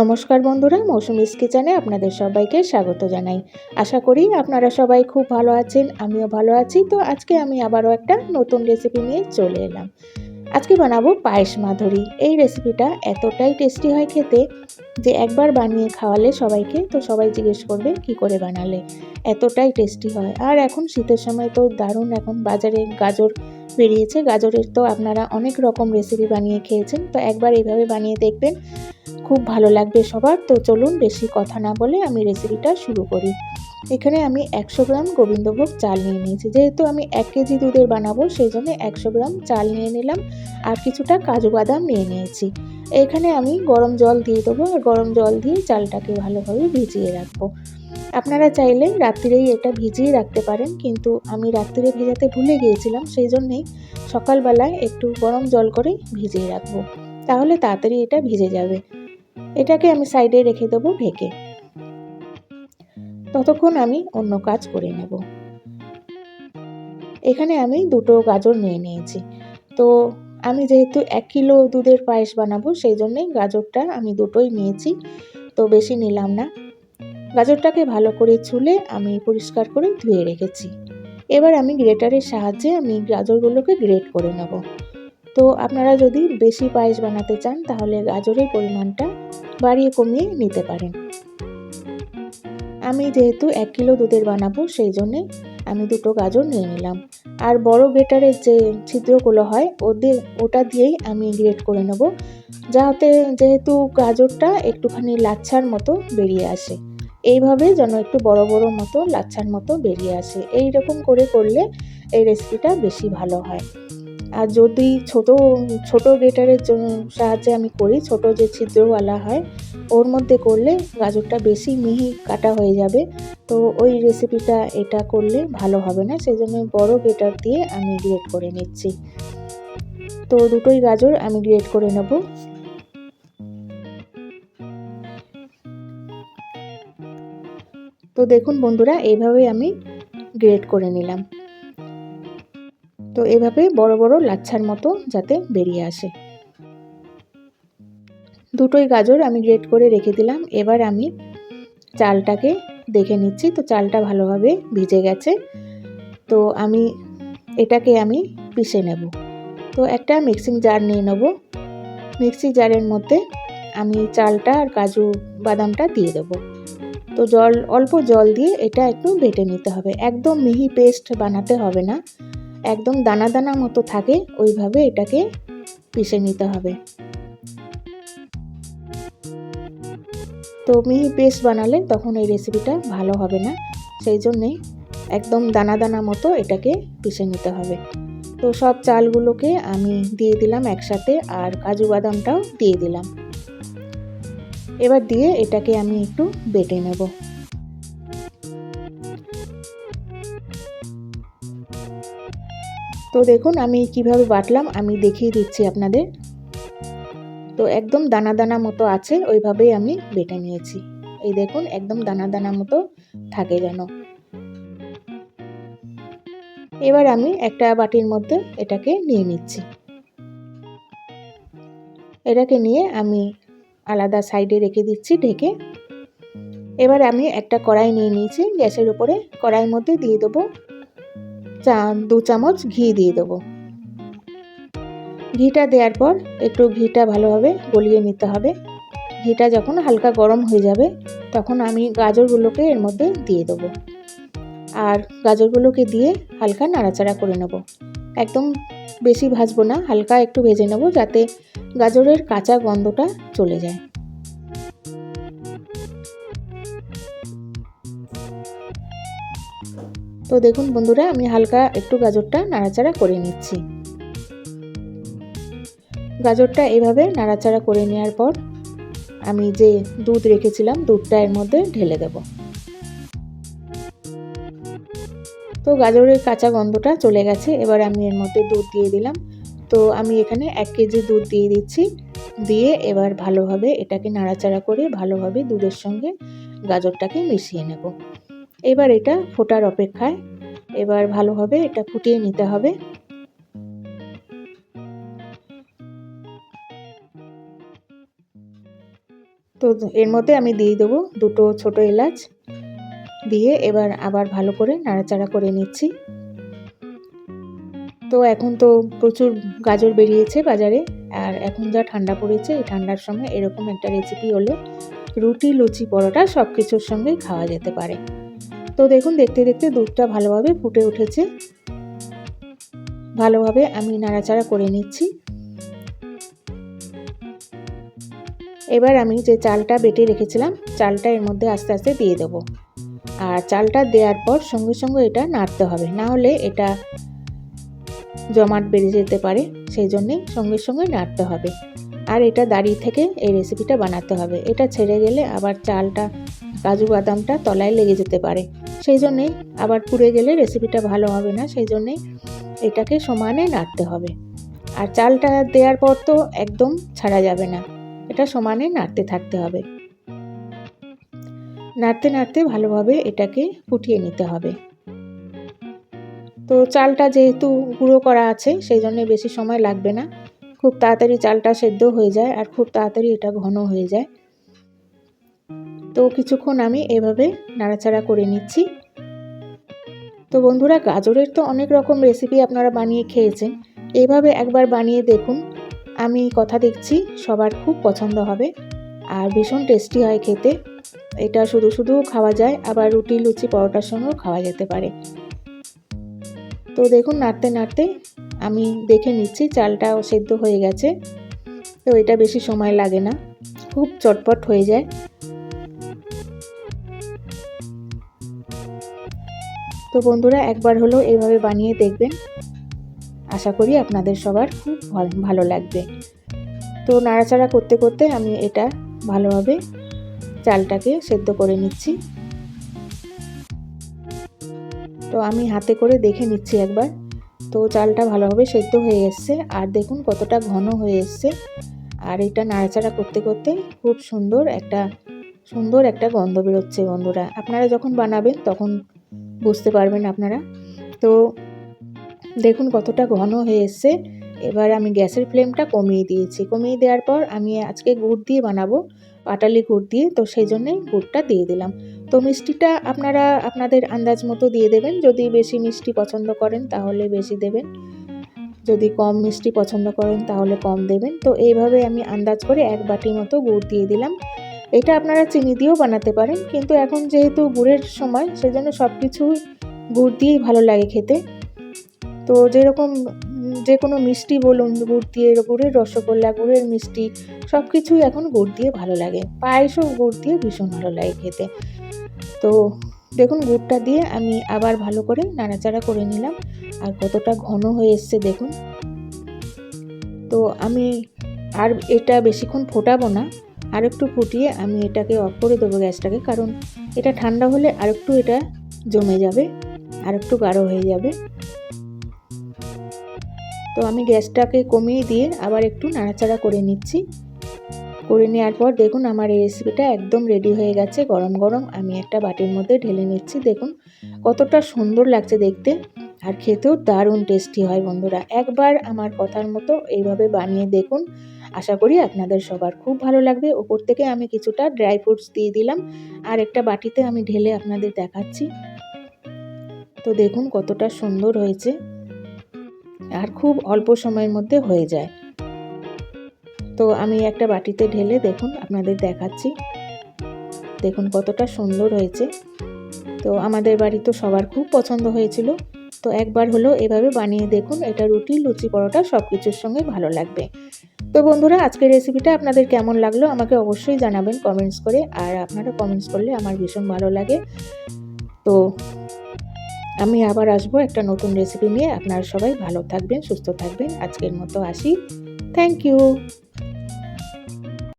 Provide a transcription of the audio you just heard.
নমস্কার বন্ধুরা, মৌসুমিস কিচেনে আপনাদের সবাইকে স্বাগত জানাই। আশা করি আপনারা সবাই খুব ভালো আছেন, আমিও ভালো আছি। তো আজকে আমি আবারও একটা নতুন রেসিপি নিয়ে চলে এলাম। আজকে বানাবো পায়েস মাধুরী। এই রেসিপিটা এতটাই টেস্টি হয় খেতে যে একবার বানিয়ে খাওয়ালে সবাইকে, তো সবাই জিজ্ঞেস করবে, কি করে বানালে? এতটাই টেস্টি হয়। আর এখন শীতের সময় তো দারুণ এখন বাজারে গাজর বেরিয়েছে। গাজরের তো আপনারা অনেক রকম রেসিপি বানিয়ে খেয়েছেন। তো একবার এইভাবে বানিয়ে দেখবেন, খুব ভালো লাগবে সবার। তো চলুন বেশি কথা না বলে আমি রেসিপিটা শুরু করি। এখানে আমি একশো গ্রাম গোবিন্দভোগ চাল নিয়ে নিয়েছি। যেহেতু আমি এক কেজি দুধের বানাবো, সেই জন্য একশো গ্রাম চাল নিয়ে নিলাম। আর কিছুটা কাজু বাদাম নিয়ে নিয়েছি। এখানে আমি গরম জল দিয়ে দেবো। আর গরম জল দিয়ে চালটাকে ভালোভাবে ভিজিয়ে রাখব। আপনারা চাইলে রাত্রিরেই এটা ভিজিয়ে রাখতে পারেন, কিন্তু আমি রাত্রিরে ভেজাতে ভুলে গিয়েছিলাম, সেই জন্যেই সকালবেলায় একটু গরম জল করে ভিজিয়ে রাখব। তাহলে তাড়াতাড়ি এটা ভিজে যাবে। এটাকে আমি সাইডে রেখে দেবো ঢেকে। ততক্ষণ আমি অন্য কাজ করে নেব। এখানে আমি দুটো গাজর নিয়ে নিয়েছি। তো আমি যেহেতু এক কিলো দুধের পায়েস বানাবো, সেই জন্যেই গাজরটা আমি দুটোই নিয়েছি। তো বেশি নিলাম না। গাজরটাকে ভালো করে ছুলে আমি পরিষ্কার করে ধুয়ে রেখেছি। এবার আমি গ্রেটারের সাহায্যে আমি গাজরগুলোকে গ্রেট করে নেব। তো আপনারা যদি বেশি পায়েস বানাতে চান, তাহলে গাজরের পরিমাণটা বাড়িয়ে কমিয়ে নিতে পারেন। আমি যেহেতু এক কিলো দুধের বানাবো, সেই জন্যে আমি দুটো গাজর নিয়ে নিলাম। আর বড় গ্রেটারের যে ছিদ্রগুলো হয় ওদের ওটা দিয়েই আমি গ্রেট করে নেব। যাতে যেহেতু গাজরটা একটুখানি লাচ্ছার মতো বেরিয়ে আসে। এইভাবে যেন একটু বড় বড় মতো, লাচ্ছার মতো বেরিয়ে আসে। এই রকম করে করলে এই রেসিপিটা বেশি ভালো হয়। আর যদি ছোট ছোট গ্রেটারের সাহায্যে আমি করি, ছোট যে ছিদ্রওয়ালা হয়, ওর মধ্যে করলে গাজরটা বেশি মিহি কাটা হয়ে যাবে। তো ওই রেসিপিটা এটা করলে ভালো হবে না সেই জন্য বড়ো গ্রেটার দিয়ে আমি গ্রেট করে নিচ্ছি। তো দুটোই গাজর আমি গ্রেট করে নেব। তো দেখুন বন্ধুরা এইভাবে আমি গ্রেড করে নিলাম। তো এভাবে বড় বড় লাচ্ছার মতো যাতে বেরিয়ে আসে। দুটোই গাজর আমি গ্রেড করে রেখে দিলাম। এবার আমি চালটাকে দেখে নিচ্ছি। তো চালটা ভালোভাবে ভিজে গেছে। তো আমি এটাকে আমি পিষে নেব। তো একটা মিক্সিং জার নিয়ে নেব। মিক্সি জারের মধ্যে আমি চালটা আর কাজু বাদামটা দিয়ে দেবো। তো জল, অল্প জল দিয়ে এটা একটু বেটে নিতে হবে। একদম মিহি পেস্ট বানাতে হবে না। একদম দানা দানা মতো থাকে, ওইভাবে এটাকে পিষে নিতে হবে। তো মিহি পেস্ট বানালে তখন এই রেসিপিটা ভালো হবে না। সেই জন্যে একদম দানা দানা মতো এটাকে পিষে নিতে হবে। তো সব চালগুলোকে আমি দিয়ে দিলাম একসাথে আর কাজু বাদামটাও দিয়ে দিলাম। এবার দিয়ে এটাকে আমি একটু বেটে নেব। তো দেখুন, আমি কীভাবে বাটলাম, আমি দেখিয়ে দিচ্ছি আপনাদের। তো একদম দানা দানা মতো আছে, ওইভাবেই আমি বেটে নিয়েছি। এই দেখুন, একদম দানা দানা মতো থাকে যেন। এবার আমি একটা বাটির মধ্যে এটাকে নিয়ে নিচ্ছি। এটাকে নিয়ে আমি আলাদা সাইডে রেখে দিচ্ছি ঢেকে। এবার আমি একটা কড়াই নিয়ে নিয়েছি, গ্যাসের উপরে কড়াইয়ের মধ্যে দিয়ে দেবো চা, দু চামচ ঘি দিয়ে দেবো। ঘিটা দেওয়ার পর একটু ঘিটা ভালোভাবে গলিয়ে নিতে হবে। ঘিটা যখন হালকা গরম হয়ে যাবে, তখন আমি গাজরগুলোকে এর মধ্যে দিয়ে দেবো। আর গাজরগুলোকে দিয়ে হালকা নাড়াচাড়া করে নেব। একদম বেশি ভাজবো না, হালকা একটু ভেজে নেব যাতে গাজরের কাঁচা গন্ধটা চলে যায়। তো দেখুন বন্ধুরা, আমি হালকা একটু গাজরটা নাড়াচাড়া করে নিচ্ছি। গাজরটা এভাবে নাড়াচাড়া করে নেওয়ার পর আমি যে দুধ রেখেছিলাম, দুধটা এর মধ্যে ঢেলে দেব। তো গাজরের কাঁচা গন্ধটা চলে গেছে, এবার আমি এর মধ্যে দুধ দিয়ে দিলাম। তো আমি এখানে এক কেজি দুধ দিয়ে দিচ্ছি। দিয়ে এবার ভালোভাবে এটাকে নাড়াচাড়া করে ভালোভাবে দুধের সঙ্গে গাজরটাকে মিশিয়ে নেব। এবার এটা ফোটার অপেক্ষায়, এবার ভালোভাবে এটা ফুটিয়ে নিতে হবে। তো এর মধ্যে আমি দিয়ে দেবো দুটো ছোট এলাচ। দিয়ে এবার আবার ভালো করে নাড়াচাড়া করে নিচ্ছি। তো এখন তো প্রচুর গাজর বেরিয়েছে বাজারে, আর এখন যা ঠান্ডা পড়েছে, এই ঠান্ডার সময় এরকম একটা রেসিপি হলে রুটি, লুচি, পরোটা সব কিছুর সঙ্গেই খাওয়া যেতে পারে। তো দেখুন, দেখতে দেখতে দুধটা ভালোভাবে ফুটে উঠেছে। ভালোভাবে আমি নাড়াচাড়া করে নিচ্ছি। এবার আমি যে চালটা বেটে রেখেছিলাম, চালটা এর মধ্যে আস্তে আস্তে দিয়ে দেবো। আর চালটা দেওয়ার পর সঙ্গে সঙ্গে এটা নাড়তে হবে। না হলে এটা জমাট বেড়ে যেতে পারে, সেই জন্যেই সঙ্গে সঙ্গে নাড়তে হবে। আর এটা দাঁড়িয়ে থেকে এই রেসিপিটা বানাতে হবে। এটা ছেড়ে গেলে আবার চালটা, কাজু বাদামটা তলায় লেগে যেতে পারে। সেই জন্যেই আবার পুড়ে গেলে রেসিপিটা ভালো হবে না, সেই জন্যেই এটাকে সমানে নাড়তে হবে। আর চালটা দেওয়ার পর তো একদম ছাড়া যাবে না। এটা সমানে নাড়তে থাকতে হবে। নাড়তে নাড়তে ভালোভাবে এটাকে ফুটিয়ে নিতে হবে। তো চালটা যেহেতু গুঁড়ো করা আছে, সেই জন্য বেশি সময় লাগবে না। খুব তাড়াতাড়ি চালটা সেদ্ধ হয়ে যায় আর খুব তাড়াতাড়ি এটা ঘন হয়ে যায়। তো কিছুক্ষণ আমি এভাবে নাড়াচাড়া করে নিচ্ছি। তো বন্ধুরা, গাজরের তো অনেক রকম রেসিপি আপনারা বানিয়ে খেয়েছেন। এভাবে একবার বানিয়ে দেখুন। আমি কথা দেখছি সবার খুব পছন্দ হবে। আর ভীষণ টেস্টি হয় খেতে। এটা শুধু শুধু খাওয়া যায়, আবার রুটি, লুচি, পরোটার সঙ্গেও খাওয়া যেতে পারে। তো দেখুন, নাড়তে নাড়তে আমি দেখে নিচ্ছি চালটা সেদ্ধ হয়ে গেছে। তো এটা বেশি সময় লাগে না, খুব চটপট হয়ে যায়। তো বন্ধুরা, একবার হলো এভাবে বানিয়ে দেখবেন। আশা করি আপনাদের সবার খুব ভালো লাগবে। তো নাড়াচাড়া করতে করতে আমি এটা ভালোভাবে চালটাকে সেদ্ধ করে নিচ্ছি। তো আমি হাতে করে দেখে নিচ্ছি একবার। তো চালটা ভালোভাবে সেদ্ধ হয়ে এসছে। আর দেখুন কতটা ঘন হয়ে এসছে। আর এটা নাড়াচাড়া করতে করতে খুব সুন্দর একটা সুন্দর একটা গন্ধ বেরোচ্ছে বন্ধুরা। আপনারা যখন বানাবেন তখন বুঝতে পারবেন আপনারা। তো দেখুন কতটা ঘন হয়ে এসছে। এবার আমি গ্যাসের ফ্লেমটা কমিয়ে দিয়েছি। কমিয়ে দেওয়ার পর আমি আজকে গুড় দিয়ে বানাবো। পাটালি গুড় দিয়ে, তো সেই জন্যেই গুড়টা দিয়ে দিলাম। তো মিষ্টিটা আপনারা আপনাদের আন্দাজ মতো দিয়ে দেবেন। যদি বেশি মিষ্টি পছন্দ করেন তাহলে বেশি দেবেন। যদি কম মিষ্টি পছন্দ করেন তাহলে কম দেবেন। তো এইভাবে আমি আন্দাজ করে এক বাটি মতো গুড় দিয়ে দিলাম। এটা আপনারা চিনি দিয়েও বানাতে পারেন। কিন্তু এখন যেহেতু গুড়ের সময়, সেজন্য সব কিছু গুড় দিয়েই ভালো লাগে খেতে। তো যেরকম যে কোনো মিষ্টি বলুন, গুড় দিয়ে গুড়ের, রসগোল্লা গুড়ের মিষ্টি সব কিছুই এখন গুড় দিয়ে ভালো লাগে। পায়েসও গুড় দিয়ে ভীষণ ভালো লাগে খেতে। তো দেখুন, গুড়টা দিয়ে আমি আবার ভালো করে নাড়াচাড়া করে নিলাম। আর কতটা ঘন হয়ে এসছে দেখুন। তো আমি আর এটা বেশিক্ষণ ফোটাবো না। আর একটু ফুটিয়ে আমি এটাকে অফ করে দেবো গ্যাসটাকে। কারণ এটা ঠান্ডা হলে আরেকটু এটা জমে যাবে আর একটু গাঢ় হয়ে যাবে। তো আমি গ্যাসটাকে কমিয়ে দিয়ে আবার একটু নাড়াচাড়া করে নিচ্ছি। করে নেওয়ার পর দেখুন আমার এই রেসিপিটা একদম রেডি হয়ে গেছে। গরম গরম আমি একটা বাটির মধ্যে ঢেলে নিচ্ছি। দেখুন কতটা সুন্দর লাগছে দেখতে আর খেতেও দারুণ টেস্টি হয় বন্ধুরা। একবার আমার কথার মতো এইভাবে বানিয়ে দেখুন। আশা করি আপনাদের সবার খুব ভালো লাগবে। ওপর থেকে আমি কিছুটা ড্রাই ফ্রুটস দিয়ে দিলাম আর একটা বাটিতে আমি ঢেলে আপনাদের দেখাচ্ছি। তো দেখুন কতটা সুন্দর হয়েছে। আর খুব অল্প সময়ের মধ্যে হয়ে যায়। তো আমি একটা বাটিতে ঢেলে দেখুন, আপনাদের দেখাচ্ছি। দেখুন কতটা সুন্দর হয়েছে। তো আমাদের বাড়ি তো সবার খুব পছন্দ হয়েছিল। তো একবার হলো এভাবে বানিয়ে দেখুন, এটা রুটি, লুচি, পরোটা সব কিছুর সঙ্গে ভালো লাগবে। তো বন্ধুরা, আজকের রেসিপিটা আপনাদের কেমন লাগল আমাকে অবশ্যই জানাবেন কমেন্টস করে। আর আপনারা কমেন্টস করলে আমার ভীষণ ভালো লাগে। তো আমি আবার আসব একটা নতুন রেসিপি নিয়ে। আপনারা সবাই ভালো থাকবেন, সুস্থ থাকবেন। আজকের মতো আসি। Thank you